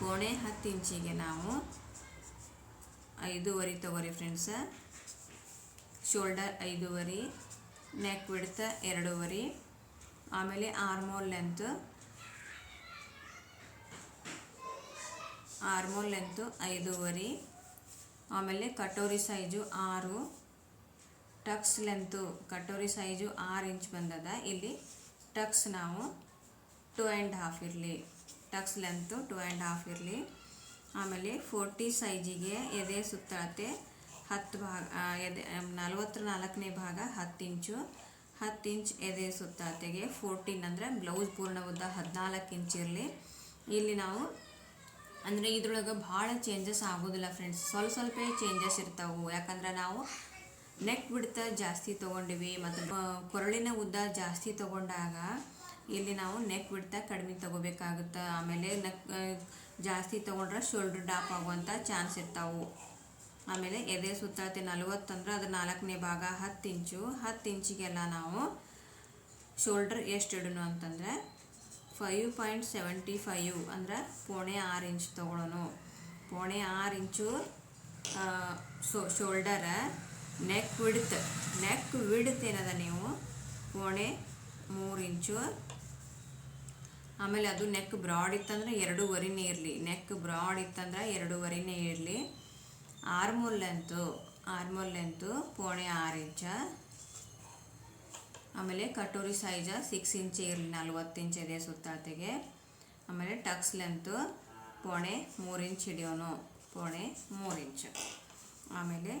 ಪೋಣೆ ಹತ್ತು ಇಂಚಿಗೆ ನಾವು ಐದೂವರೆ ತಗೋರಿ ಫ್ರೆಂಡ್ಸ ಶೋಲ್ಡರ್ ಐದೂವರೆ ನೆಕ್ ಬಿಡ್ತ ಎರಡೂವರೆ, ಆಮೇಲೆ ಆರ್ಮೋಲ್ ಲೆಂತ್ ಆರ್ಮೋಲ್ ಲೆಂತು ಐದೂವರೆ, ಆಮೇಲೆ ಕಟೋರಿ ಸೈಜು ಆರು ಟಕ್ಸ್ ಲೆಂತು ಕಟೋರಿ ಸೈಜು ಆರು ಇಂಚ್ ಬಂದದ. ಇಲ್ಲಿ ಟಕ್ಸ್ ನಾವು ಟು ಆ್ಯಂಡ್ ಹಾಫ್ ಇರಲಿ tucks length two and half ಇರಲಿ. ಆಮೇಲೆ ಫೋರ್ಟಿ ಸೈಜಿಗೆ ಎದೆ ಸುತ್ತಳತೆ, ಹತ್ತು ಭಾಗ ಎದೆ ನಲ್ವತ್ತರ ನಾಲ್ಕನೇ ಭಾಗ ಹತ್ತು ಇಂಚು, ಹತ್ತು ಇಂಚ್ ಎದೆ ಸುತ್ತಳತೆಗೆ ಫೋರ್ಟೀನ್ ಅಂದರೆ ಬ್ಲೌಸ್ ಪೂರ್ಣ ಉದ್ದ ಹದಿನಾಲ್ಕು ಇಂಚ್ ಇರಲಿ. ಇಲ್ಲಿ ನಾವು, ಅಂದರೆ ಇದ್ರೊಳಗೆ ಭಾಳ ಚೇಂಜಸ್ ಆಗೋದಿಲ್ಲ ಫ್ರೆಂಡ್ಸ್ ಸ್ವಲ್ಪ ಸ್ವಲ್ಪ ಚೇಂಜಸ್ ಇರ್ತಾವೆ. ಯಾಕಂದ್ರೆ ನಾವು ನೆಕ್ ಬಿಡ್ತ ಜಾಸ್ತಿ ತೊಗೊಂಡಿವಿ ಮತ್ತು ಕೊರಳಿನ ಉದ್ದ ಜಾಸ್ತಿ ತೊಗೊಂಡಾಗ ಇಲ್ಲಿ ನಾವು ನೆಕ್ ಬಿಡ್ತಾ ಕಡಿಮೆ ತೊಗೋಬೇಕಾಗುತ್ತೆ. ಆಮೇಲೆ ನೆಕ್ ಜಾಸ್ತಿ ತೊಗೊಂಡ್ರೆ ಶೋಲ್ಡ್ರ್ ಡಾಪ್ ಆಗುವಂಥ ಚಾನ್ಸ್ ಇರ್ತಾವೆ. ಆಮೇಲೆ ಎದೆ ಸುತ್ತಳತೆ ನಲ್ವತ್ತಂದ್ರೆ ಅದು ನಾಲ್ಕನೇ ಭಾಗ, ಹತ್ತು ಇಂಚು. ಹತ್ತು ಇಂಚಿಗೆಲ್ಲ ನಾವು ಶೋಲ್ಡ್ರ್ ಎಷ್ಟು ಇಡೋಣ ಅಂತಂದರೆ ಫೈವ್ ಪಾಯಿಂಟ್ ಸೆವೆಂಟಿ ಫೈವ್ ಅಂದ್ರೆ ಪೋಣೆ ಆರು ಇಂಚ್ ತೊಗೊಳ್ಳೋನು ಪೋಣೆ ಆರು inch so shoulder neck width neck width ಏನದ ನೀವು? ಪೋಣೆ ಮೂರು ಇಂಚು ಆಮೇಲೆ ಅದು ನೆಕ್ ಬ್ರಾಡ್ ಇತ್ತಂದ್ರೆ ಎರಡೂವರೆನೇ ಇರಲಿ. ನೆಕ್ ಬ್ರಾಡ್ ಇತ್ತಂದ್ರೆ ಎರಡೂವರೆನೇ ಇರಲಿ. ಆರ್ಮೋಲ್ ಲೆಂತು ಆರ್ಮೋಲ್ ಲೆಂತು ಪೋಣೆ ಆರು ಇಂಚ. ಆಮೇಲೆ ಕಟೋರಿ ಸೈಜ ಸಿಕ್ಸ್ ಇಂಚ್ ಇರಲಿ, ನಲ್ವತ್ತು ಇಂಚ್ ಇದೆ ಸುತ್ತಾತೆಗೆ ಆಮೇಲೆ ಟಕ್ಸ್ ಲೆಂತು ಪೋಣೆ ಮೂರು ಇಂಚ್ ಹಿಡಿಯೋನು, ಪೋಣೆ ಮೂರು ಇಂಚ್. ಆಮೇಲೆ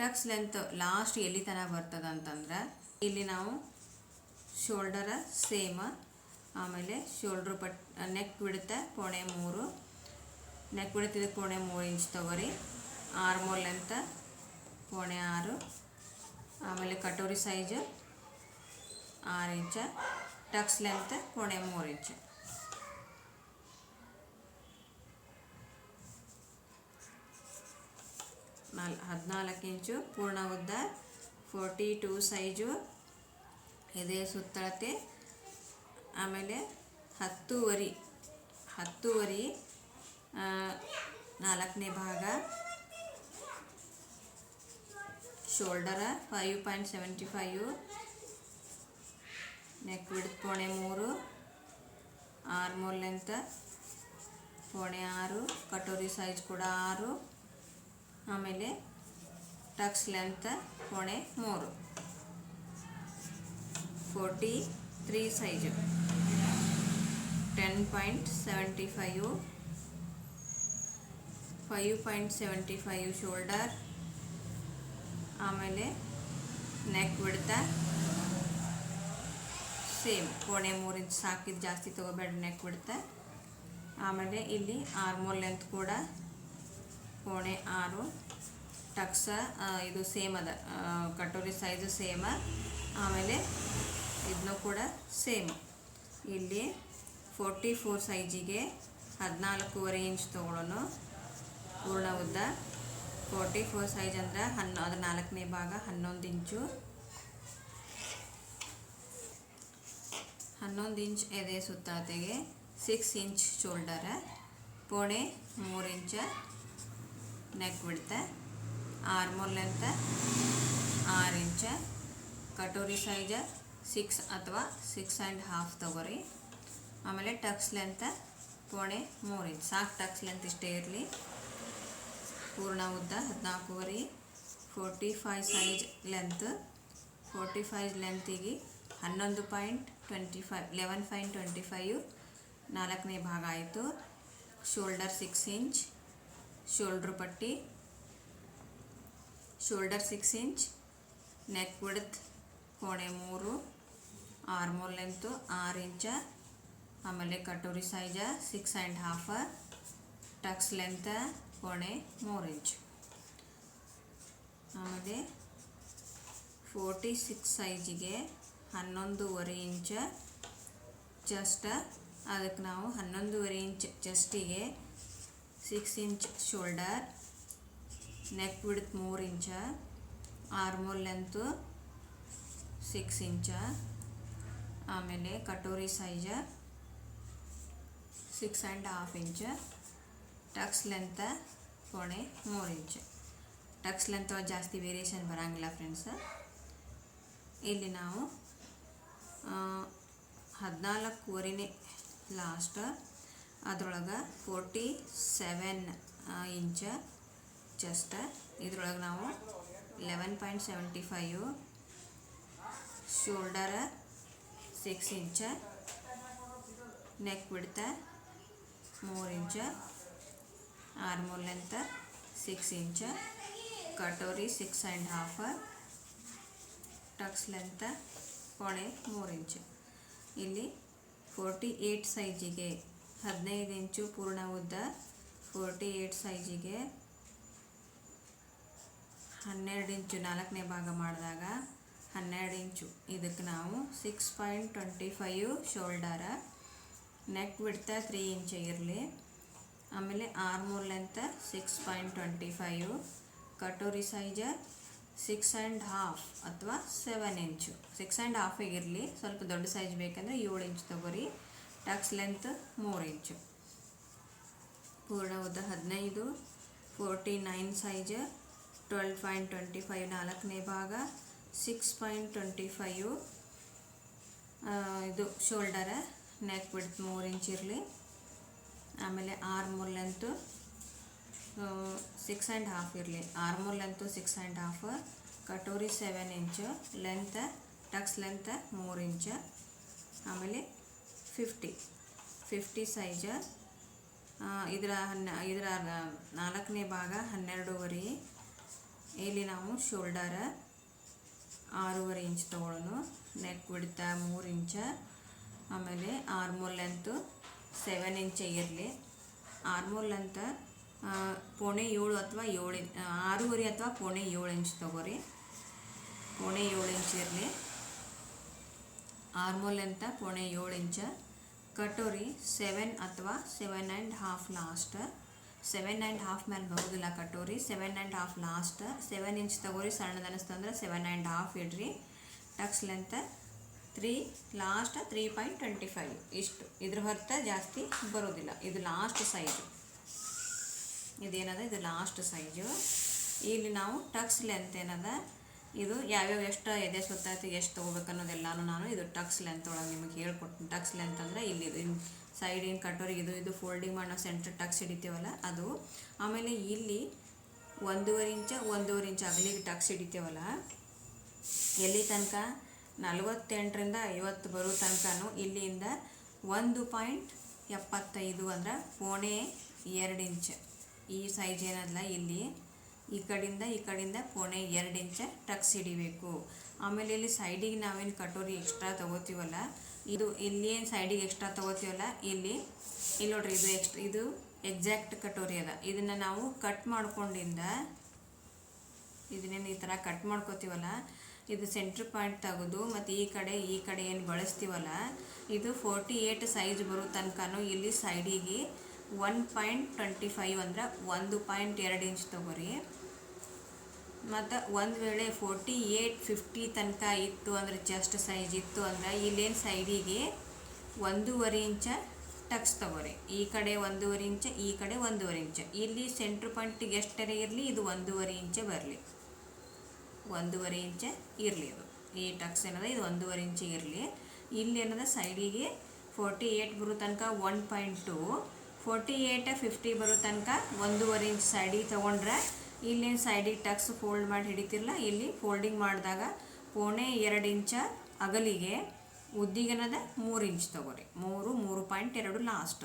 ಟಕ್ಸ್ ಲೆಂತ್ ಲಾಸ್ಟ್ ಎಲ್ಲಿ ತನಕ ಬರ್ತದಂತಂದ್ರೆ ಇಲ್ಲಿ ನಾವು ಶೋಲ್ಡರ ಸೇಮ್ ಆಮೇಲೆ ಶೋಲ್ಡ್ರ್ ಪಟ್ ನೆಕ್ ಬಿಡುತ್ತೆ, ಪೋಣೆ ಮೂರು. ನೆಕ್ ಬಿಡುತ್ತಿದ್ದು ಪೋಣೆ ಮೂರು ಇಂಚ್ ತಗೋರಿ. ಆರ್ಮೋಲ್ ಲೆಂತ್ ಪೋಣೆ ಆರು. ಆಮೇಲೆ ಕಟೋರಿ ಸೈಜ್ ಆರು ಇಂಚ ಟಕ್ಸ್ ಲೆಂತ್ ಪೋಣೆ ಮೂರು ಇಂಚ್ ನಾಲ್, ಹದಿನಾಲ್ಕು ಇಂಚು ಪೂರ್ಣ ಉದ್ದ ಫೋರ್ಟಿ ಟೂ ಸೈಜು ಎದೆ ಸುತ್ತಳತೆ. ಆಮೇಲೆ ಹತ್ತುವರಿ ಹತ್ತುವರಿ ನಾಲ್ಕನೇ ಭಾಗ. Shoulder five point seventy five neck ಬಿಡ್ದು ಪೋಣೆ ಮೂರು. ಆರ್ಮೋಲ್ ಲೆಂತ್ ಪೋಣೆ ಆರು. ಕಟೋರಿ ಸೈಜ್ ಕೂಡ ಆರು. ಆಮೇಲೆ ಟಕ್ಸ್ ಲೆಂತ್ ಪೋಣೆ ಮೂರು. Forty three size. Ten point seventy five five point seventy five shoulder, ಆಮೇಲೆ ನೆಕ್ ಬಿಡ್ತಾ ಸೇಮ್ ಕೋಣೆ ಮೂರು ಇಂಚ್ ಸಾಕಿದ್ದು ಜಾಸ್ತಿ ತೊಗೋಬೇಡ ನೆಕ್ ಬಿಡ್ತ ಆಮೇಲೆ ಇಲ್ಲಿ ಆರ್ಮೋಲ್ ಲೆಂತ್ ಕೂಡ ಕೋಣೆ ಆರು. ಟಕ್ಸ ಇದು ಸೇಮ್ ಅದ ಕಟೋರಿ ಸೈಜು ಸೇಮ ಆಮೇಲೆ ಇದನ್ನು ಕೂಡ ಸೇಮ್. ಇಲ್ಲಿ ಫೋರ್ಟಿ ಫೋರ್ ಸೈಜಿಗೆ ಹದಿನಾಲ್ಕೂವರೆ ಇಂಚ್ ತೊಗೊಳ್ಳೋಣ ಪೂರ್ಣ ಉದ್ದ. ಫೋರ್ಟಿ ಫೋರ್ ಸೈಜ್ ಅಂದ್ರೆ ಹನ್ನೊ ಅದರ ನಾಲ್ಕನೇ ಭಾಗ, ಹನ್ನೊಂದು ಇಂಚು ಹನ್ನೊಂದು ಇಂಚ್ ಎದೆ ಸುತ್ತಾತೆಗೆ ಸಿಕ್ಸ್ ಇಂಚ್ ಶೋಲ್ಡರ ಪೋಣೆ ಮೂರು ಇಂಚ ನೆಕ್ ಬಿಡ್ತ ಆರ್ಮೋಲ್ ಲೆಂತ್ ಆರು ಇಂಚ ಕಟೋರಿ ಸೈಜ ಸಿಕ್ಸ್ ಅಥವಾ ಸಿಕ್ಸ್ ಆ್ಯಂಡ್ ಹಾಫ್ ತಗೋರಿ. ಆಮೇಲೆ ಟಕ್ಸ್ ಲೆಂತ್ ಪೋಣೆ ಮೂರು ಇಂಚ್ ಸಾಕು ಟಕ್ಸ್ ಲೆಂತ್ ಇಷ್ಟೇ ಇರಲಿ. ಪೂರ್ಣ ಉದ್ದ ಹದಿನಾಲ್ಕೂವರೆ forty five size length forty five ಲೆಂತಿಗೆ ಹನ್ನೊಂದು point twenty five eleven point twenty five ನಾಲ್ಕನೇ ಭಾಗ ಆಯಿತು. ಶೋಲ್ಡರ್ ಸಿಕ್ಸ್ ಇಂಚ್ ಶೋಲ್ಡ್ರ್ ಪಟ್ಟಿ. ಶೋಲ್ಡರ್ ಸಿಕ್ಸ್ ಇಂಚ್ ನೆಕ್ ಬಿಡ್ತ್ ಕೋಣೆ ಮೂರು. ಆರ್ಮೋಲ್ ಲೆಂತು ಆರು ಇಂಚ ಆಮೇಲೆ katori size six and half tucks length ಕೊಣೆ ಮೂರು ಇಂಚ್ ಆಮೇಲೆ ಫೋರ್ಟಿ ಸಿಕ್ಸ್ ಸೈಜಿಗೆ ಹನ್ನೊಂದೂವರೆ ಇಂಚ ಜಸ್ಟ್ ಅದಕ್ಕೆ ನಾವು ಹನ್ನೊಂದೂವರೆ ಇಂಚ್ ಚೆಸ್ಟಿಗೆ ಸಿಕ್ಸ್ ಇಂಚ್ ಶೋಲ್ಡರ್ ನೆಕ್ ಬಿಡ್ತು ಮೂರು inch armhole length six inch ಆಮೇಲೆ katori size six and half inch tucks length ಕೋಣೆ ಮೂರು ಇಂಚ್ ಟಕ್ಸ್ ಲೆಂತ್ ಜಾಸ್ತಿ ವೇರಿಯೇಷನ್ ಬರೋಂಗಿಲ್ಲ ಫ್ರೆಂಡ್ಸ್ ಇಲ್ಲಿ ನಾವು ಹದಿನಾಲ್ಕೂವರೆನೇ ಲಾಸ್ಟ್ ಅದರೊಳಗೆ ಫೋರ್ಟಿ ಸೆವೆನ್ ಇಂಚ ಚೆಸ್ಟ್ ಇದ್ರೊಳಗೆ ನಾವು eleven point seventy five shoulder six inch neck ಬಿಡ್ತ ಮೂರು inch armhole length six inch katori six and half tucks length ಕೊಣೆ ಮೂರು ಇಂಚ ಇಲ್ಲಿ ಫೋರ್ಟಿ ಏಯ್ಟ್ ಸೈಜಿಗೆ ಹದಿನೈದು ಇಂಚು ಪೂರ್ಣ ಉದ್ದ ಫೋರ್ಟಿ ಏಯ್ಟ್ ಸೈಜಿಗೆ ಹನ್ನೆರಡು ಇಂಚು ನಾಲ್ಕನೇ ಭಾಗ ಮಾಡಿದಾಗ ಹನ್ನೆರಡು ಇಂಚು. ಇದಕ್ಕೆ ನಾವು six point twenty five shoulder neck ಬಿಡ್ತಾ ತ್ರೀ ಇಂಚ್ ಇರಲಿ. ಆಮೇಲೆ armhole length six point twenty five katori size six and half ಅಥವಾ ಸೆವೆನ್ ಇಂಚು. ಸಿಕ್ಸ್ ಆ್ಯಂಡ್ ಹಾಫಿಗಿರಲಿ ಸ್ವಲ್ಪ ದೊಡ್ಡ ಸೈಜ್ ಬೇಕಂದರೆ ಏಳು ಇಂಚ್ ತೊಗೊರಿ. ಟಕ್ಸ್ ಲೆಂತ್ ಮೂರು ಇಂಚು. ಪೂರ್ಣ ಉದ್ದ ಹದಿನೈದು forty nine size twelve point twenty five ನಾಲ್ಕನೇ ಭಾಗ. ಸಿಕ್ಸ್ ಪಾಯಿಂಟ್ ಟ್ವೆಂಟಿ ಫೈವ್ ಇದು ಶೋಲ್ಡರ ನೆಕ್ ಬಿಡ್ತು ಮೂರು ಇಂಚ್ ಇರಲಿ. ಆಮೇಲೆ armhole length six and half ಇರಲಿ. Armhole length six and half katori seven inch length tucks length ಮೂರು ಇಂಚ್ ಆಮೇಲೆ ಫಿಫ್ಟಿ ಫಿಫ್ಟಿ ಸೈಜ ಇದರ ಹನ್ನ, ಇದರ ನಾಲ್ಕನೇ ಭಾಗ ಹನ್ನೆರಡೂವರೆ. ಇಲ್ಲಿ ನಾವು ಶೋಲ್ಡರ ಆರೂವರೆ ಇಂಚ್ ತೊಗೊಳ್ಳೋನು ನೆಕ್ ಬಿಡ್ತಾ ಮೂರು ಇಂಚ, ಆಮೇಲೆ ಆರ್ಮೋಲ್ ಲೆಂತು ಸೆವೆನ್ ಇಂಚ್ ಇರಲಿ. ಆರ್ಮೋಲ್ ಲೆಂತ್ ಪೋಣೆ ಏಳು ಅಥವಾ ಏಳು ಆರೂವರೆ ಅಥವಾ ಪೋಣೆ ಏಳು ಇಂಚ್ ತೊಗೋರಿ. ಪೋಣೆ ಏಳು ಇಂಚ್ ಇರಲಿ. ಆರ್ಮೋಲ್ ಲೆಂತ ಪೋಣೆ ಏಳು ಇಂಚ. ಕಟೋರಿ ಸೆವೆನ್ ಅಥವಾ seven and half last seven and half ಮೇಲೆ ಬರೋದಿಲ್ಲ katori seven and half last seven inch ತಗೋರಿ, ಸಣ್ಣದು ಅನಿಸ್ತಂದ್ರೆ ಸೆವೆನ್ ಆ್ಯಂಡ್ ಹಾಫ್ ಇಡ್ರಿ. Tucks length three last three point twenty five ಇಷ್ಟು. ಇದ್ರ ಹೊರತ ಜಾಸ್ತಿ ಬರೋದಿಲ್ಲ. ಇದು ಲಾಸ್ಟ್ ಸೈಜು ಇದೇನದ? ಇದು ಲಾಸ್ಟ್ ಸೈಜು ಇಲ್ಲಿ ನಾವು ಟಕ್ಸ್ ಲೆಂತ್ ಏನದ? ಇದು ಯಾವ್ಯಾವ ಎಷ್ಟು ಎದೆ ಸುತ್ತಾಯ್ತು ಎಷ್ಟು ತೊಗೋಬೇಕು ಅನ್ನೋದೆಲ್ಲನೂ ನಾನು ಇದು ಟಕ್ಸ್ ಲೆಂತ್ ಒಳಗೆ ನಿಮಗೆ ಹೇಳ್ಕೊಡ್ತೀನಿ ಟಕ್ಸ್ ಲೆಂತ್ ಅಂದರೆ ಇಲ್ಲಿ ಇದು ಏನು ಕಟೋರಿಗೆ ಇದು ಇದು ಫೋಲ್ಡಿಂಗ್ ಮಾಡಿ ನಾವು ಸೆಂಟ್ರ್ ಟಕ್ಸ್ ಹಿಡಿತೇವಲ್ಲ, ಅದು. ಆಮೇಲೆ ಇಲ್ಲಿ ಒಂದೂವರೆ ಇಂಚ, ಒಂದೂವರೆ ಇಂಚ್ ಅಗಲಿಗೆ ಟಕ್ಸ್ ಹಿಡಿತೇವಲ್ಲ. ಎಲ್ಲಿ ತನಕ? ನಲವತ್ತೆಂಟರಿಂದ ಐವತ್ತು ಬರೋ ತನಕನೂ ಇಲ್ಲಿಂದ ಒಂದು ಪಾಯಿಂಟ್ ಎಪ್ಪತ್ತೈದು ಅಂದ್ರೆ ಪೋಣೆ ಎರಡು ಇಂಚ್. ಈ ಸೈಜ್ ಏನಲ್ಲ ಇಲ್ಲಿ. ಈ ಕಡೆಯಿಂದ ಈ ಕಡೆಯಿಂದ ಪೋಣೆ ಎರಡು ಇಂಚ ಟಕ್ಸ್ ಹಿಡಿಬೇಕು. ಆಮೇಲೆ ಇಲ್ಲಿ ಸೈಡಿಗೆ ನಾವೇನು ಕಟೋರಿ ಎಕ್ಸ್ಟ್ರಾ ತೊಗೋತೀವಲ್ಲ ಇದು ಇಲ್ಲಿ ಏನು ಸೈಡಿಗೆ ಎಕ್ಸ್ಟ್ರಾ ತೊಗೋತೀವಲ್ಲ? ಇಲ್ಲಿ. ಇಲ್ಲಿ ನೋಡ್ರಿ, ಇದು ಎಕ್ಸ್ಟ್ರಾ ಇದು ಎಕ್ಸಾಕ್ಟ್ ಕಟೋರಿ ಅದ. ಇದನ್ನು ನಾವು ಕಟ್ ಮಾಡ್ಕೊಂಡಿಂದ ಇದನ್ನೇನು ಈ ಥರ ಕಟ್ ಮಾಡ್ಕೋತೀವಲ್ಲ? ಇದು ಸೆಂಟ್ರ್ ಪಾಯಿಂಟ್ ತೆಗೆದು ಮತ್ತು ಈ ಕಡೆ ಈ ಕಡೆ ಏನು ಬಳಸ್ತೀವಲ್ಲ? ಇದು ಫೋರ್ಟಿ ಏಯ್ಟ್ ಸೈಜ್ ಬರೋ ತನಕನೂ ಇಲ್ಲಿ ಸೈಡಿಗೆ ಒನ್ ಪಾಯಿಂಟ್ ಟ್ವೆಂಟಿ ಫೈವ್ ಅಂದ್ರೆ ಒಂದು ಪಾಯಿಂಟ್ ಎರಡು ಇಂಚ್ ತೊಗೋರಿ. ಮತ್ತು ಒಂದು ವೇಳೆ ಫೋರ್ಟಿ ಏಯ್ಟ್ ಫಿಫ್ಟಿ ತನಕ ಇತ್ತು ಅಂದರೆ ಜಸ್ಟ್ ಸೈಜ್ ಇತ್ತು ಅಂದರೆ ಇಲ್ಲೇನು ಸೈಡಿಗೆ ಒಂದೂವರೆ ಇಂಚ ಟಕ್ಸ್ ತಗೋರಿ. ಈ ಕಡೆ ಒಂದೂವರೆ ಇಂಚ, ಈ ಕಡೆ ಒಂದೂವರೆ ಇಂಚ. ಇಲ್ಲಿ ಸೆಂಟ್ರ್ ಪಾಯಿಂಟಿಗೆ ಎಷ್ಟರೇ ಇರಲಿ? ಇದು ಒಂದೂವರೆ ಇಂಚೆ ಬರಲಿ. ಒಂದೂವರೆ ಇಂಚ ಇರಲಿ ಇದು ಈ ಟಕ್ಸ್ ಏನದ? ಇದು ಒಂದೂವರೆ ಇಂಚ ಇರಲಿ. ಇಲ್ಲಿ ಏನದ? ಸೈಡಿಗೆ ಫೋರ್ಟಿ ಏಯ್ಟ್ ಬರೋ ತನಕ one point two forty eight fifty ಬರೋ ತನಕ ಒಂದೂವರೆ ಇಂಚ್ ಸೈಡಿಗೆ ತೊಗೊಂಡ್ರೆ ಇಲ್ಲೇನು ಸೈಡಿಗೆ ಟಕ್ಸ್ ಫೋಲ್ಡ್ ಮಾಡಿ ಹಿಡಿತಿರಲ್ಲ ಇಲ್ಲಿ ಫೋಲ್ಡಿಂಗ್ ಮಾಡಿದಾಗ ಪೋಣೆ ಎರಡು ಇಂಚ ಅಗಲಿಗೆ ಉದ್ದಿಗನದ ಮೂರು ಇಂಚ್ ತಗೋರಿ. ಮೂರು ಮೂರು ಪಾಯಿಂಟ್ ಎರಡು ಲಾಸ್ಟ್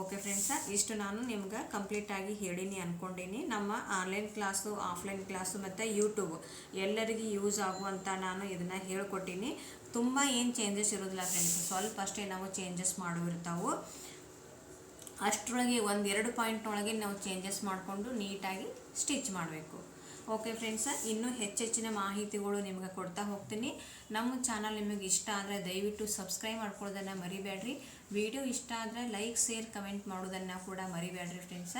ಓಕೆ ಫ್ರೆಂಡ್ಸ ಇಷ್ಟು ನಾನು ನಿಮ್ಗೆ ಕಂಪ್ಲೀಟಾಗಿ ಹೇಳೀನಿ ಅಂದ್ಕೊಂಡೀನಿ ನಮ್ಮ ಆನ್ಲೈನ್ ಕ್ಲಾಸು ಆಫ್ಲೈನ್ ಕ್ಲಾಸು ಮತ್ತು ಯೂಟ್ಯೂಬ್ ಎಲ್ಲರಿಗೂ ಯೂಸ್ ಆಗುವಂಥ ನಾನು ಇದನ್ನು ಹೇಳ್ಕೊಟ್ಟೀನಿ. ತುಂಬ ಏನು ಚೇಂಜಸ್ ಇರೋದಿಲ್ಲ ಫ್ರೆಂಡ್ಸ್ ಸ್ವಲ್ಪ ಅಷ್ಟೇ ನಾವು ಚೇಂಜಸ್ ಮಾಡಿರ್ತಾವೆ ಅಷ್ಟರೊಳಗೆ ಒಂದು ಎರಡು ಪಾಯಿಂಟ್ ಒಳಗೆ ನಾವು ಚೇಂಜಸ್ ಮಾಡಿಕೊಂಡು ನೀಟಾಗಿ ಸ್ಟಿಚ್ ಮಾಡಬೇಕು. ಓಕೆ ಫ್ರೆಂಡ್ಸ ಇನ್ನೂ ಹೆಚ್ಚೆಚ್ಚಿನ ಮಾಹಿತಿಗಳು ನಿಮಗೆ ಕೊಡ್ತಾ ಹೋಗ್ತೀನಿ. ನಮ್ಮ ಚಾನಲ್ ನಿಮಗೆ ಇಷ್ಟ ಆದರೆ ದಯವಿಟ್ಟು ಸಬ್ಸ್ಕ್ರೈಬ್ ಮಾಡ್ಕೊಳ್ಳೋದನ್ನು ಮರಿಬೇಡ್ರಿ. ವಿಡಿಯೋ ಇಷ್ಟ ಆದರೆ ಲೈಕ್ ಶೇರ್ ಕಮೆಂಟ್ ಮಾಡೋದನ್ನು ಕೂಡ ಮರಿಬೇಡ್ರಿ ಫ್ರೆಂಡ್ಸ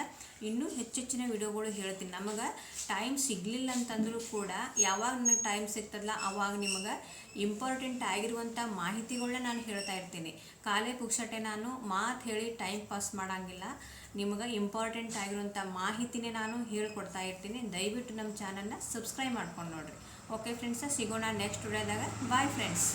ಇನ್ನೂ ಹೆಚ್ಚೆಚ್ಚಿನ ವಿಡಿಯೋಗಳು ಹೇಳ್ತೀನಿ. ನಮಗೆ ಟೈಮ್ ಸಿಗಲಿಲ್ಲ ಅಂತಂದರೂ ಕೂಡ ಯಾವಾಗ ನನಗೆ ಟೈಮ್ ಸಿಗ್ತದಲ್ಲ, ಅವಾಗ ನಿಮಗೆ ಇಂಪಾರ್ಟೆಂಟ್ ಆಗಿರುವಂಥ ಮಾಹಿತಿಗಳನ್ನ ನಾನು ಹೇಳ್ತಾ ಇರ್ತೀನಿ. ಕಾಲೇ ಪುಕ್ಷಟೆ ನಾನು ಮಾತು ಹೇಳಿ ಟೈಮ್ ಪಾಸ್ ಮಾಡೋಂಗಿಲ್ಲ. ನಿಮಗೆ ಇಂಪಾರ್ಟೆಂಟ್ ಆಗಿರುವಂಥ ಮಾಹಿತಿನೇ ನಾನು ಹೇಳ್ಕೊಡ್ತಾ ಇರ್ತೀನಿ. ದಯವಿಟ್ಟು ನಮ್ಮ ಚಾನಲ್ನ ಸಬ್ಸ್ಕ್ರೈಬ್ ಮಾಡ್ಕೊಂಡು ನೋಡಿರಿ. ಓಕೆ ಫ್ರೆಂಡ್ಸ ಸಿಗೋಣ ನೆಕ್ಸ್ಟ್ ವಿಡಿಯೋದಾಗ ಬಾಯ್ ಫ್ರೆಂಡ್ಸ್